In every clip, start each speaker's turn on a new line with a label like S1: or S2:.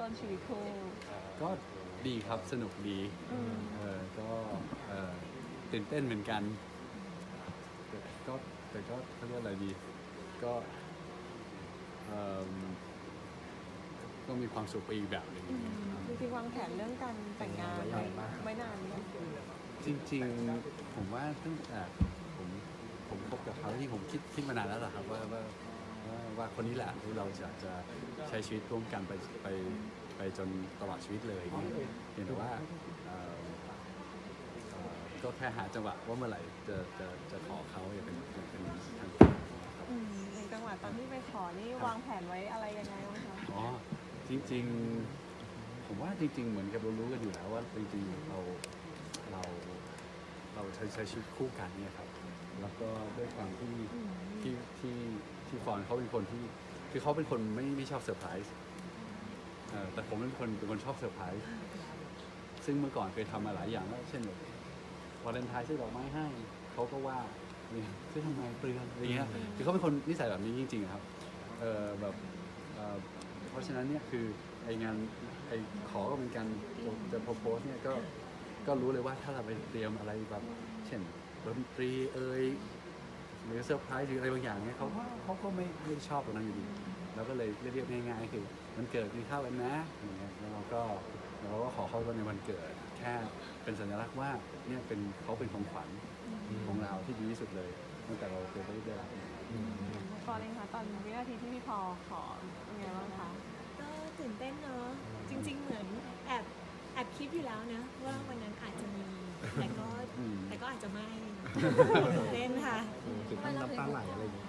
S1: ต้นชีวิตคู่
S2: ก็ดีครับสนุกดี
S1: อืม
S2: เออก็เออตื่นเต้นเหมือนกันแต่ก็แต่ก็เขาเรียกอะไรดี ก็เอิ่มก็มีความสุขไปอีกแบบหนึ่ง
S1: จริงๆวางแผนเรื่องการแต่งงานไว้ไว้นานยัง
S2: จริง ๆ ผมว่าตั้งแต่ผมผมคบกับเขาที่ผมคิดคิดมานานแล้วล่ะครับว่าว่า ว่าว่าคนนี้แหละที่เราจะจะใช้ชีวิตร่วมกันไปไปไปจนตลอดชีวิตเลยเนี่ยเพียงแต่ว่าเอ่อเอ่อก็แค่หาจังหวะว่าเมื่อไหร่จะจะจะขอเขาอย่างเป็นเป็นเป็นทางการครับ
S1: อืมในจังหวะตอนที่ไปขอนี่วางแผนไว้อะไรยังไงบ้างคะ
S2: อ๋อจริง ๆ ผมว่าจริง ๆ เหมือนกับเรารู้กันอยู่แล้วว่าจริงๆเราเราเราใช้ใช้ชีวิตคู่กันเนี่ยครับ แล้วก็ด้วยความที่
S1: อืม
S2: ที่ที่ที่ ฟอนเขาเป็นคนที่คือเขาเป็นคนไม่ไม่ชอบเซอร์ไพรส์เอ่อแต่ผมเป็นคนเป็นคนชอบเซอร์ไพรส์ซึ่งเมื่อก่อนเคยทำมาหลายอย่างแล้วเช่นแบบวาเลนไทน์ซื้อดอกไม้ให้เขาก็ว่าเนี่ยซื้อทำไมเปลืองอะไรเงี้ยคือเขาเป็นคนนิสัยแบบนี้จริงๆอะครับเออแบบเอ่อเพราะฉะนั้นเนี่ยคือไองานไอขอก็เป็นการจะโพสเนี่ยก็ก็รู้เลยว่าถ้าเราไปเตรียมอะไรแบบเช่นดนตรีเอ่ย หรือเซอร์ไพรส์หรืออะไรบางอย่างเนี่ยเขาก็เขาก็ไม่ไม่ชอบตรงนั้นอยู่ดีเราก็เลยเรียบๆง่ายๆคือมันเกิดกินข้าวกันนะอย่างเงี้ยแล้วเราก็เราก็ขอเขาในวันเกิด แค่เป็นสัญลักษณ์ว่าเนี่ยเป็นเขาเป็นของขวัญของเราที่ดีที่สุดเลยตั้งแต่เราเคยได้ได้รับมา
S1: ก่อนเลยค่ะตอนวินาทีที่พี่พอขอเป็นไงบ้างคะ
S3: ก็ตื่นเต้นเนอะจริง ๆ เหมือนแอบแอบคิดอยู่แล้วนะว่าวันนั้นอาจจะมีแต่ก็
S2: อืม
S3: แต่ก็อาจจะไม่ตื่น เต้นค่ะ
S4: ถึงขั้นน้ำตาไหลอะไรอย่างเงี้ย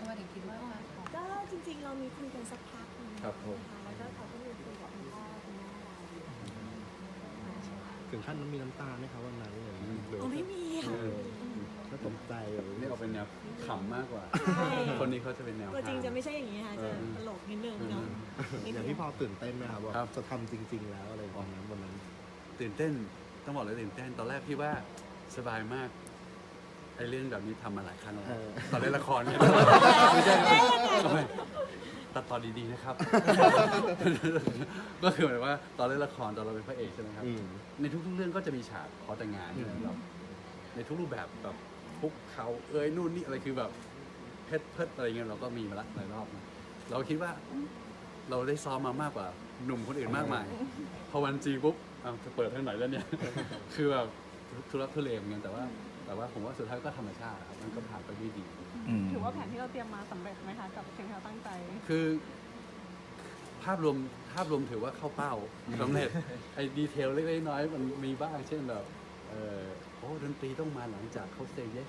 S5: ทำไมถึงคิดว่าจะขอ
S3: ก็จริงๆ เรามีคุยกันสักพักหนึง
S2: ครับผม
S3: นะคะแล้วก็เขาก็มีคุยกับคุณพ่อคุณแม่เรา
S4: ถึงขั้นน้ำมีน้ำตาไหมครับวันนั้นเลย
S3: โอ้ไม่มีค่ะ
S2: เออ
S4: ก็ตกใจเลย
S2: นี่เอาเป็นแนวขำมากกว่า
S3: ใช่
S2: คนนี้เขาจะเป็นแนว
S3: ตัวจริง
S2: ฮา
S3: จะไม่ใช่อย่างนี้ค่ะ จะตลกนิดนึงเนาะนิด
S4: อย่าง
S3: นึ
S4: ที่
S3: ง
S4: พอตื่นเต้นไหมครับว่า
S2: ครับ
S4: จะทำจริง ๆ แล้วอะไรวันนั้นวันนั้น
S2: ตื่นเต้น ต้องบอกเลยตื่นเต้น ตอนแรกพี่ว่าสบายมาก ไอ้เรื่องแบบนี้ทำมาหลายครั้งแล้ว
S4: เออ
S2: ตอนเล่นละครเนี่ยไม่ใช่ทำไมตัดต่อดีๆนะครับ ก็คือหมายว่าตอนเล่นละครตอนเราเป็นพระเอกใช่ไหมครับ
S4: อืม
S2: ในทุกๆเรื่องก็จะมีฉากขอแต่งงานใช่ไหมครับในทุกรูปแบบแบบคุกเขาเอ้ยนู่นนี่อะไรคือแบบเพชรเพิดอะไรเงี้ยเราก็มีมาละหลายรอบนะเราคิดว่าเราได้ซ้อมมามากกว่าหนุ่มคนอื่นมากมาย พอวันจริงปุ๊บอ้าวจะเปิดทางไหนแล้วเนี่ย คือแบบทุรักทุเลเหมือนกันแต่ว่า แต่ว่าผมว่าสุดท้ายก็ธรรมชาติครับมันก็ผ่านไปด้วยดี
S1: ถือว่าแผนที่เราเตรียมมาสำเร็จไหมคะกับสิ่งที่เราตั้งใจ
S2: คือภาพรวมภาพรวมถือว่าเข้าเป้าสำเร็จไอ้ดีเทลเล็กๆน้อยๆมันมีบ้างเช่นแบบเออโอ้ดนตรีต้องมาหลังจากเขาเซย์เยส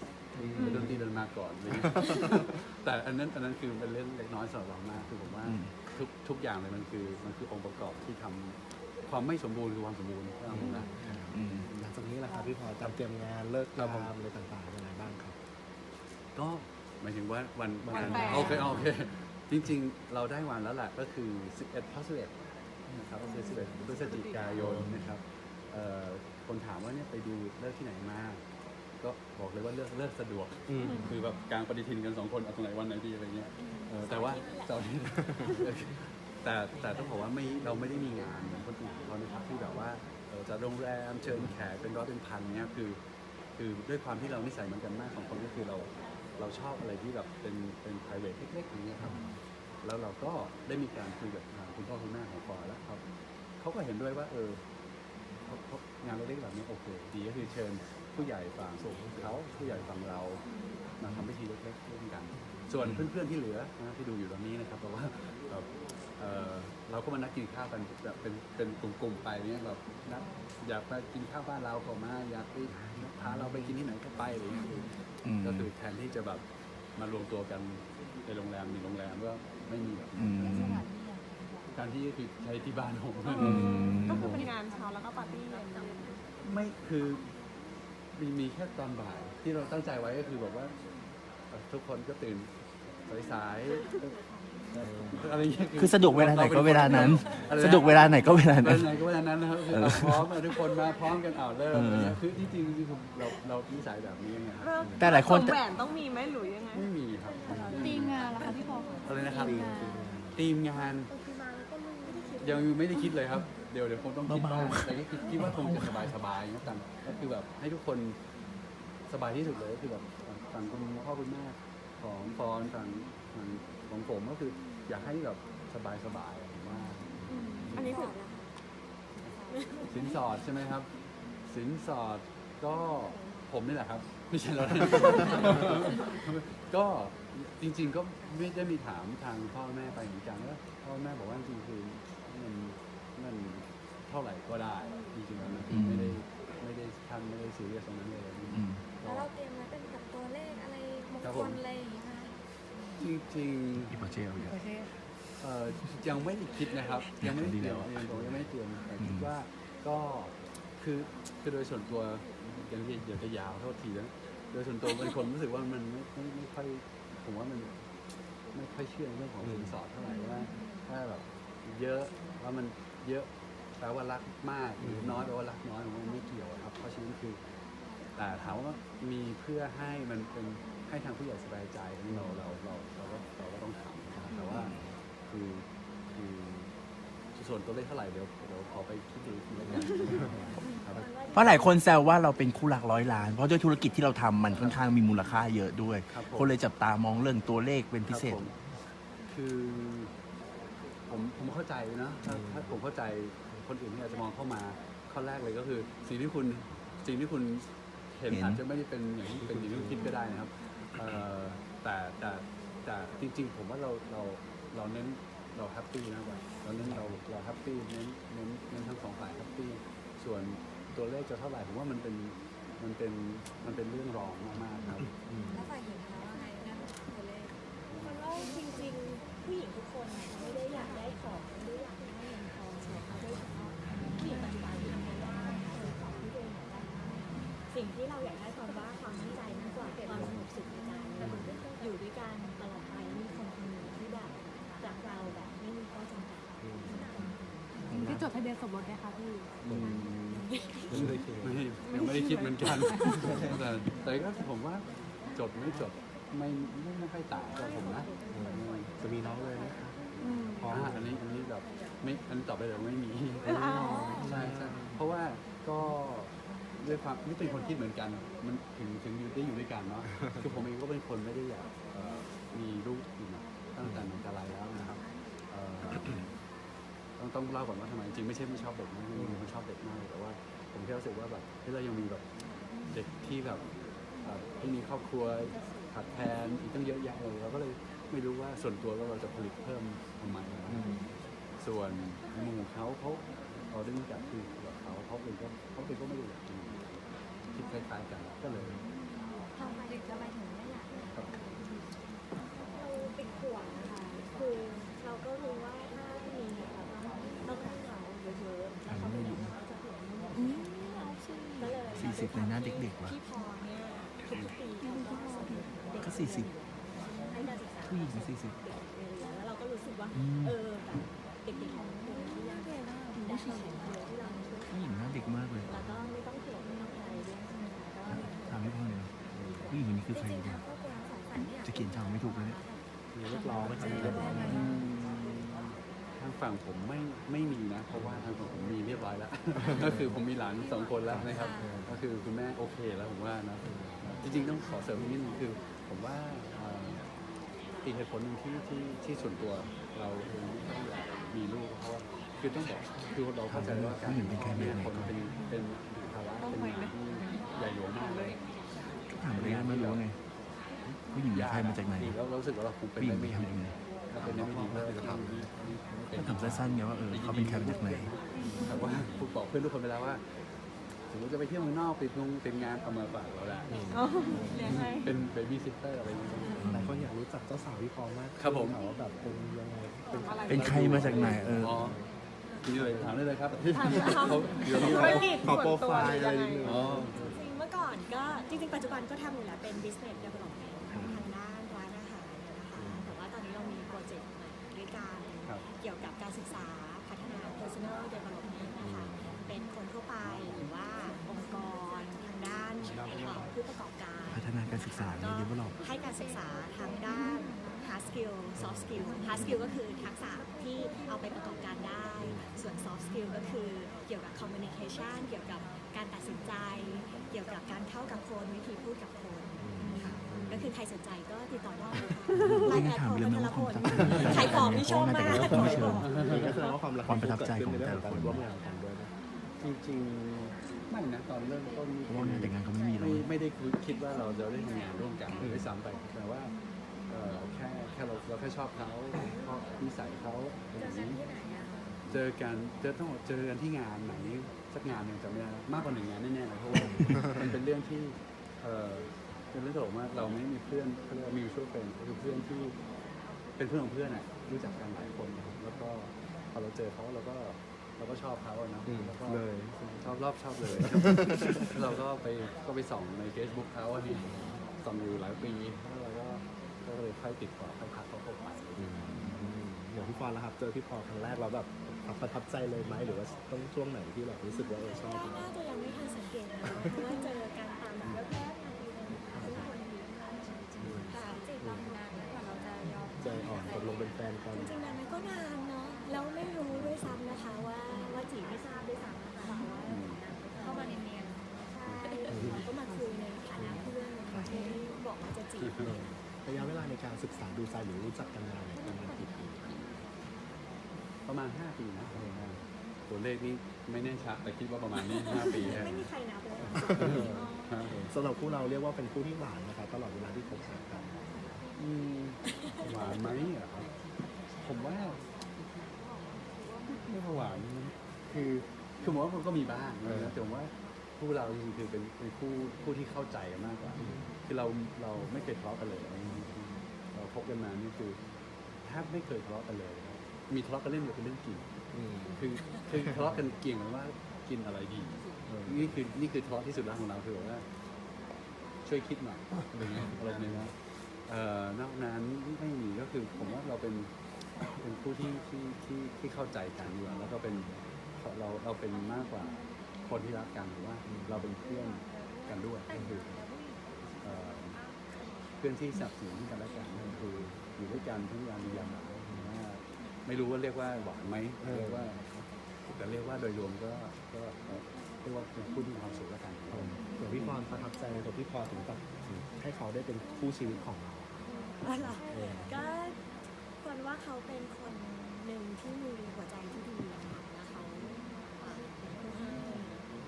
S2: แต่ดนตรีเดินมาก่อนอะไรเงี้ยแต่อันนั้นอันนั้นคือเป็นเรื่องเล็กน้อยสำหรับเรามากคือผมว่าทุกทุกอย่างเลยมันคือมันคือองค์ประกอบที่ทำความไม่สมบูรณ์คือความสมบูรณ์นะผมนะ
S4: หลังจากนี้แหละครับพี่พอจะเตรียมงานเลิกงานอะไรต่างๆยังไงบ้างครับ
S2: ก็หมายถึงว่าวัน
S4: วัน
S2: งาน
S1: แต่ง
S2: โอเคโอเค จริงๆ เราได้วันแล้วแหละก็คือ 11พฤศจิกายนนะครับก็คือ11พฤศจิกายนนะครับเอ่อคนถามว่าเนี่ยไปดูเลิกที่ไหนมา ก็บอกเลยว่าเลือกเลิกสะดวก
S4: อืม
S2: คือแบบกลางปฏิทินกันสองคนเอาตรงไหนวันไหนดีอะไรเงี้ยเออแต่ว่าเสาร์อาที่แต่แต่ต้องบอกว่าไม่เราไม่ได้มีงานเหมือนคนอื่นเขานะครับที่แบบว่าเออ จะโรงแรมเชิญแขกเป็นร้อยเป็นพันเนี้ยคือ คือด้วยความที่เรานิสัยเหมือนกันมากสองคนก็คือเราเราชอบอะไรที่แบบเป็นเป็น private เล็กๆอย่างเงี้ยครับแล้วเราก็ได้มีการคุยกับทางคุณพ่อคุณแม่ของฟอแล้วครับเขาก็เห็นด้วยว่า เออเขาเขางานเล็กๆแบบนี้โอเคดีก็คือเชิญผู้ใหญ่ฝั่งเขาผู้ใหญ่ฝั่งเรามาทำพิธีเล็กๆร่วมกัน ส่วนเพื่อนๆที่เหลือนะที่ดูอยู่ตอนนี้นะครับเพราะว่าแบบ เอ่อเราก็มานัดกินข้าวกันแบบเป็นเป็นกลุ่มๆไปเนี่ยแบบนัดอยากไปกินข้าวบ้านเราก็มาอยากไปพาเราไปกินที่ไหนก็ไปอะไรเงี้ยคืออก็คือแทนที่จะแบบมารวมตัวกันในโรงแรมหนึ่งโรงแรมก็ไม่มีแบบนั้น
S5: สถานที่อะ
S2: การที่ก็คือใช้ที่บ้านผม
S1: ก็คือเป็นงานเช้าแล้วก็ปาร์ตี้เย็น
S2: ไม่คือมีมีแค่ตอนบ่ายที่เราตั้งใจไว้ก็คือแบบว่าเอ่อทุกคนก็ตื่นสายๆเอ่ออะไรเงี้ย
S6: คือสะดวกเวลาไหนก็เวลานั้น
S2: อะไรนะ
S6: สะดวกเวลาไหนก็เวลา
S2: เว
S6: นั้น
S2: ลาไหนก็เวลานั้นนะครับคือเราพร้อมอะทุกคนมาพร้อมกันเอาวเริ่มอะไรเงี้ยคือที่จริงคือเราเรานิสัยแบบนี้ไงครับ
S1: เริ่ม
S6: แต่หลายคน
S1: แหวนต้องมีไหมหรือยังไง
S2: ไม่มีครับ
S5: ทีมงานล่ะคะพี่พอ
S2: อะไรนะครับ
S5: ทีมงาน
S2: ทีมงาน
S3: บางทีมาแล้วก็ไม่ได้คิด
S2: ยังไม่ได้คิดเลยครับ เดี๋ยวเดี๋ยวคงต้องคิด
S6: เบา
S2: บ้าง
S6: ๆ
S2: แต่ก็คิดคิดว่าคงจะสบายสบายๆนะกันก็คือแบบให้ทุกคนสบายที่สุดเลยก็คือแบบฝั่งคุณพ่อคุณแม่ของฟอนฝั่ง ฝั่งของผมก็คือ อยากให้แบบสบายสบายๆผมว่า
S1: อันนี้คือ
S2: สินสอดใช่ไหมครับ สินสอดก็ผมนี่แหละครับ ไม่ใช่เรา ก็จริง ๆ ก็ไม่ได้มีถามทางพ่อแม่ไปเหมือนกันแล้วพ่อแม่บอกว่าจริงๆคือมันมันเท่าไหร่ก็ได้ จริงๆแล้วนะ
S6: อืม
S2: ไม่ได้ไม่ได้ท่านไม่ได้ซีเรียสตรงนั้นเลย
S6: อืม
S2: ก็
S7: แล้วเราเตรียมไว้เป็นกับตัวเลขอะไรมง
S2: ครับ
S7: ค
S2: ผม
S7: ลอะไรอย่างเงี้ยไหม
S2: จริง
S6: อีโปเจลเยอะ
S2: ๆเอ่อยังไม่ได้คิดนะครับ ยังไม่ได้เตรียมยังบอกยังไม่ได้เตรียมแต่คิดว่าก็คือคือโดยส่วนตัวยังเดี๋ยวจะยาวโทษทีนะโดยส่วนตัวเป็นคนรู้สึกว่ามันไม่ไม่ไม่ค่อยผมว่ามันไม่ค่อยเชื่อในเรื่องของสินสอดเท่าไหร่ว่าถ้าแบบเยอะว่ามันเยอะแปลว่ารักมากหรือน้อยแปลว่ารักน้อยผมว่ามันไม่เกี่ยวอะครับ เพราะฉะนั้นคือ แต่ถามว่ามีเพื่อให้มันเป็น ให้ทางผู้ใหญ่สบายใจเราเราเราเราก็เราก็ต้องทำนะครับแต่ว่าคือคือส่วนตัวเลขเท่าไหร่เดี๋ยวเดี๋ยวขอไปคิดดูอีกทีแล้วกันครับ
S6: เพราะหลายคนแซวว่าเราเป็นคู่หลักร้อยล้าน เพราะด้วยธุรกิจที่เราทำมันค่อนข้างมีมูลค่าเยอะด้วย
S2: ครับผม
S6: คนเลยจับตามองเรื่องตัวเลขเป็นพิเศษ
S2: ครับผมคือผมผมเข้าใจนะถ้าถ้าผมเข้าใจคนอื่นที่อาจจะมองเข้ามาข้อแรกเลยก็คือ สิ่งที่คุณสิ่งที่คุณเห็น
S6: เห็น
S2: อาจจะไม่ได้เป็นอย่างที่เป็นอย่างที่คุณคิดก็ได้นะครับ เอ่อแต่แต่แต่จริง ๆ ผมว่าเราเราเราเน้นเราแฮปปี้นะว่าเราเน้นเราเราแฮปปี้เน้นเน้นเน้นทั้งสองฝ่ายแฮปปี้ส่วนตัวเลขจะเท่าไหร่ผมว่ามันเป็นมันเป็นมันเป็นเรื่องรองมากๆครับ
S7: แล้วฝ่ายหญิงคะว่าไง เบี
S3: ยนสมร
S1: สไหมคะพี่
S2: อืม
S4: ไม่ได้คิด
S2: ไม่ยังไม่ได้คิดเหมือนกัน แต่แต่ก็ผมว่าจดไม่จดไม่ไม่ไม่ค่อยต่างกับผมนะ
S4: จะมีน้องเลยนะคะ
S2: เพราะอันนี้อันนี้แบบไม่อันนี้ตอบไปเลยว่าไม่มีใช่ใช่เพราะว่าก็ด้วยความนี่เป็นคนคิดเหมือนกัน มันถึงถึงอยู่ได้อยู่ด้วยกันเนาะ คือผมเองก็เป็นคนไม่ได้อยากเอ่อมีลูกอยู่นะตั้งแต่ไหนแต่ไรแล้วนะครับเอ่อ ต้องต้องเล่าก่อนว่าทำไมจริงไม่ใช่ไม่ชอบเด็กนะคือเป็นคนชอบเด็กมากเลยแต่ว่า ผมแค่รู้สึกว่าแบบเฮ้ยเรายังมีแบบเด็กที่แบบเอ่อที่มีครอบครัวขาดแคลนอีกตั้งเยอะแยะเลยเราก็เลยไม่รู้ว่าส่วนตัวแล้วเราจะผลิตเพิ่มทำไมนะครับส่วนในมุมของเขาเขาเราได้รู้จักคือแบบเขาเขาเองก็เขาเองก็ไม่ได้อยากมีคิดคล้ายๆกันก็เลย
S7: ทำไมทำไมถึงไม่อยากได้
S2: ครับ
S3: เราเป็นห่วงนะคะคือเราก็รู้ว่า
S6: สี่สิบเลยนะเด็กๆว่ะ
S3: พี่พอเนี่ยทุกๆปีเขาก็สอนเด็ก
S6: ก็สี่สิบ
S3: ให้การศึกษา
S6: ผู้หญิงสี่สิบ
S3: เด็กเลยแล้วเราก็รู้สึกว่า
S6: อืม
S3: เออแบบเด็กๆของเราที่ยากเย็นมากได้ของเยอะที่เราช่วย
S6: ผู้หญิงหน้าเด็กมากเลย
S3: แล้วก็ไม่ต้องห่วงไม่ต้องอะไรด้วยใช่ไหมคะก็
S6: ถามพี่พ่อเลยผู้หญิงคนนี้คือใคร
S7: จริงๆ
S6: เนี่
S7: ทายงครอบครัวทั้งสองฝ่ายเนี่ย
S6: จะเขียนชื่อไม่ถูกเลยเนี่ย
S4: มีเรียกร้องไหมครับ
S2: อืมทางฝั่งผมไม่ไม่มีนะ เพราะว่าทางฝั่งผมมีเรีย บร้อยแล้ว ก็คือผมมีหลานสองคนแล้วนะครับ ก็คือคุณแม่โอเคแล้วผมว่านะจริงๆต้องขอเสริมอีกนิดนึงคือ ผมว่าเอ่ออีกเหตุผลหนึ่งที่ที่ที่ส่วนตัวเราเองที่ต้องอยากมีลูกเพราะว่าคือต้องบอกคือเราเข้าใจว่าการมีคนเป็นเป็นภาระเป็นงานที่ใหญ่หลวงมากเลย
S6: ก็ถามเลยไม่รู้ไงผู้หญิงเป็นใครมาจากไหน
S2: แล้วเรารู้สึกว่าเราคงเป็น
S6: ผู้หญิ
S2: ได้
S6: ง
S2: ไม่
S6: ไป
S2: ดี
S6: ทำยังไง
S2: ถ้าเป็นได้ไม่ดีก็จะทำ
S6: ก็ถามสั้นๆไงว่าเออเขาเป็นใครมาจากไหน
S2: แต่ว่าผมบอกเพื่อนทุกคนไปแล้วว่า สมมติจะไปเที่ยวเมืองนอกติดงงติดงานเอามาฝากเราได้
S1: อ๋อเลี้ยงให้
S2: เป็นเบบี้ซิสเตอร์อะไรอย่างเงี้ย
S4: หลายคนอยากรู้จักเจ้าสาวพี่พอมาก
S2: ครับผม
S4: ถามว่าแบบเป็นยังไงเป็น
S6: เป็นใครมาจากไหนเออ
S2: อ๋อนี่เลยถามได้เลยครับ
S1: ถามเขา
S2: เขาเดี๋ยวนี้
S1: ธุรกิจ
S4: ขอ
S1: ส่วน
S4: โปร
S1: ตัว
S4: ไฟล์
S1: หรือ
S4: อะไร
S1: ยัง
S4: นิดนึง
S1: ไง
S2: อ๋อ
S3: จริงๆเมื่อก่อนก็จริงๆ ปัจจุบันก็ทำอยู่แล้วเป็น business development
S6: การศึกษาใน
S3: ก็
S6: develop
S3: ให้การศึกษาทางด้าน hard skill soft skill hard skill ก็คือทักษะที่เอาไปประกอบการได้ skills ก็คือเกี่ยวกับ communication เกี่ยวกับการตัดสินใจ เกี่ยวกับการเข้ากับคนวิธีพูดกับคนค่ะก็คือใครสนใจก็ติดต่อได้นะคะไลน์แอด
S6: ถาม
S3: ของ
S6: เรื่อง
S3: พัท
S6: นั้น
S3: ร
S6: ว่า
S3: พ
S6: ความ
S3: ล
S6: ประทับใจ
S3: ขายของนี่ชอบมาก
S6: แต่ว่า
S3: ข
S6: คน
S3: อ
S6: ไม่
S3: ให้
S6: เชิ
S3: บ
S6: ญ
S3: อก
S4: นี่ก็แสดงว่าความรัก
S6: ความประทับใจ
S4: เกิดขึ้นในเรื่องของการ
S6: ของแต่ละคน
S4: ร่วมงานกันด้วยนะ
S2: จริงๆไม่นะตอนเริ่มต้น
S6: เพราะว่างานแต่งงานก็ไม่มีหรอก
S2: ไม่ไม่ได้คิดว่าเราจะได้ทำงานร่วมกันด้วยซ้ำไปแต่ว่าเอ่อแค่แค่เราเราแค่ชอบเขาเพราะนิสัยเขาอย่างนี้ เจอกันเจอต้องเจอกันที่งานไหนสักงานหนึ่งจำไม่ได้มากกว่าหนึ่งงานแน่ๆเลยเพราะว่า มันเป็นเรื่องที่เออเป็นเรื่องตลกมากเราไม่มีเพื่อนเขาเรียกว่า mutual friend ก็คือเพื่อนที่เป็นเพื่อนของเพื่อนอะรู้จักกันหลายคนนะครับแล้วก็พอเราเจอเขาเราก็ เราก็ชอบเขาอะเนาะ
S4: อืม
S2: แล้วก็
S4: เลย
S2: ชอบรอบชอบเลยเราก็ไปก็ไปส่องใน Facebook เขาอะนี่ส่องอยู่หลายปีแล้วเราก็ก็เลยค่อยติดต่อค่อยทักเขาเข้าไป
S4: อย่างพี่ปอนแล้วครับ เจอพี่ปอนครั้งแรกเราแบบประทับใจเลยไหมหรือว่าต้องช่วงไหนที่แบบรู้สึกว่าเออชอบ
S3: น่าจะยังไม่ทันสังเกตนะเพราะว่าเจอกันตามแบบแวบๆงานอีเวนต์ค่ะทุกคนดีมากค่ะ
S7: จีบเรานานแล้วกว่าเราจะยอม
S4: ใจอ่อนตกลงเป็นแฟนกัน
S3: จริงๆนานไหมก็นานเนาะ แล้วไม่รู้ด้วยซ้ำนะคะว่าว่าจีบไม่ทราบด้วยซ้ำนะคะเพราะว่า
S7: เข้ามาเนียน
S3: ใช่เราก็มาคุยในฐานะเพื่อนนะคะที่บอกว่าจะจีบเลย
S4: ระยะเวลาในการศึกษาดูใจหรือรู้จักกันนานเนี่ยประมาณกี่ปี
S2: ประมาณ 5 ปีนะตัวเลขนี้ไม่แน่ชัดแต่คิดว่าประมาณนี้ 5 ปีแน่
S3: ไม่มีใครนับเลย
S2: ครับ
S4: สำหรับคู่เราเรียกว่าเป็นคู่ที่หวานนะครับตลอดเวลาที่คบหากัน
S2: อืมหวานไหมเหรอครับผมว่า ไม่ค่อยหวานคือคือผมว่ามันก็มีบ้างนะแต่ผมว่าคู่เราจริงๆคือเป็นเป็นคู่คู่ที่เข้าใจกันมากกว่า คือเราเราไม่เคยทะเลาะกันเลย เราคบกันมานี่คือแทบไม่เคยทะเลาะกันเลย มีทะเลาะกันเล่นเดียวเป็นเรื่องกินคือคือทะเลาะกันเกี่ยงกันว่ากินอะไรดีนี่คือนี่คือทะเลาะที่สุดแล้วของเราคือแบบว่า ช่วยคิดหน่อยอะไรเงี้ยอะไรเนี้ยเอ่อนอกนั้นไม่มีก็คือผมว่าเราเป็น เป็นผู้ที่ที่ที่ที่เข้าใจกันดีกว่าแล้วก็เป็นเราเราเป็นมากกว่าคนที่รักกันหรือว่าเราเป็นเพื่อนกันด้วยก็คือเอ่อเพื่อนที่สนับสนุนกันและกันก็คืออยู่ด้วยกันทั้งยามดียามหนาวว่าไม่รู้ว่าเรียกว่าหวานไหมเรียกว่าแต่เรียกว่าโดยรวมก็ก็เอ่อเรียกว่าเป็นผู้ที่มีความสุขแล้วกัน
S4: อย่างพี่ปอนประทับใจในตัวพี่ปอนถึงแบบให้เขาได้เป็นคู่ชีวิตของเรา
S3: อ๋อเหรอก็ นว่าเขาเป็นคนหนึ่งที่มีหัวใจที่ดีอะค่ะแล้วเขาเป็นผู้ให้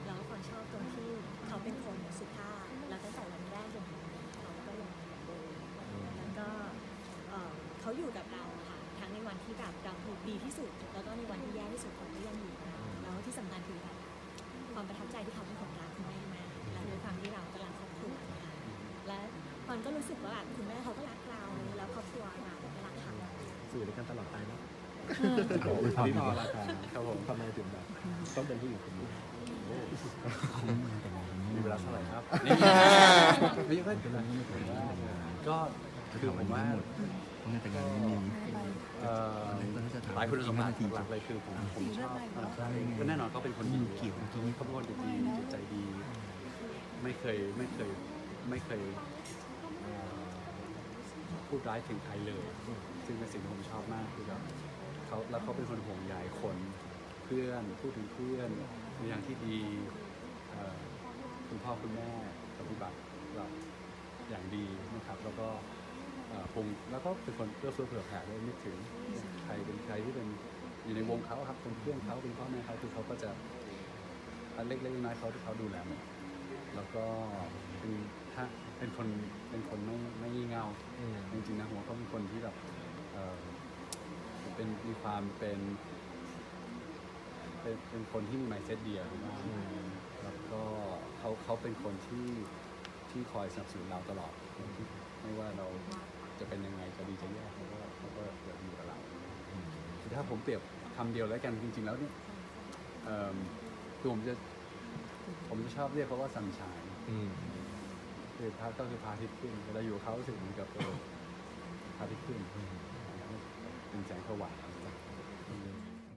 S3: แล้วคนชอบตรงที่เขาเป็นคนสุภาพแล้วตั้งแต่วันแรกจนถึงวันนี้เขาก็ยังเหมือนเดิมแล้วก็เขาอยู่กับเราค่ะทั้งในวันที่แบบเราดีที่สุด แล้วก็ในวันที่แย่ที่สุดเขาก็ยังอยู่กับเราแล้วที่สำคัญคือแบบความประทับใจที่เขาเป็นคนรักคุณแม่มากและด้วยความที่เรากำลังครอบครัวนะคะและพอนก็รู้สึกว่าแบบคุณแม่เขาก็รักเราแล้วครอบครัวเรา ก็รักเขา
S4: สู่ด้วยกันตลอดไปเนอะ
S6: ขอบคุณครับ
S4: พี่ปอนราคา
S2: ครับผม
S4: ทำไมถึงแบบต้องเป็นผู้หญิงคนนี้
S2: มีเวลาเท่าไหร่ครับไม่ค่อยก็คือผมว่า
S6: เพราะงานแต่งงานไม่มี
S2: เอ่อหลายคุณสมบัติหลักเลยคือผมผมชอบก็แน่นอนเขาเป็นคนดี
S6: เกี่ยว
S2: เขาเป็นคนดีจิตใจดี ไม่เคยไม่เคยไม่เคยเอ่อพูดร้ายถึงใครเลย ซึ่งเป็นสิ่งที่ผมชอบมากคือแบบเขาแล้วเขาเป็นคนห่วงใยคนเพื่อนพูดถึงเพื่อนในอย่างที่ดีเอ่อคุณพ่อคุณแม่ปฏิบัติแบบอย่างดีนะครับแล้วก็เอ่อคงแล้วก็เป็นคนเอื้อเฟื้อเผื่อแผ่ด้วยนึกถึงใครเป็นใครที่เป็นอยู่ในวงเขาครับเป็นเพื่อนเขาเป็นพ่อแม่เขาคือเขาก็จะอันเล็กๆน้อยๆเขาที่เขาดูแลหมดแล้วก็เป็นถ้าเป็นคนเป็นคนไม่ไม่งี่เง่า
S4: อืม
S2: จริงๆนะผมว่าเขาเป็นคนที่แบบ เอ่อเป็นมีความเป็นเป็นเป็นคนที่มี mindset เดียวมากแล้วก็เขาเขาเป็นคนที่ที่คอยสนับสนุนเราตลอด ไม่ว่าเราจะเป็นยังไงจะดีจะแย่เขาก็เขาก็จะอยู่กับเราคือถ้าผมเปรียบคำเดียวแล้วกันจริง ๆ แล้วเนี่ยเอิ่มคือผมจะผมจะชอบเรียกเขาว่า sunshine
S4: อืม
S2: คือพระก็คือพระอาทิตย์ขึ้นเวลาอยู่กับเขารู้สึกเหมือนกับเออพระอาทิตย์ขึ้น เป็นแสงสว่าง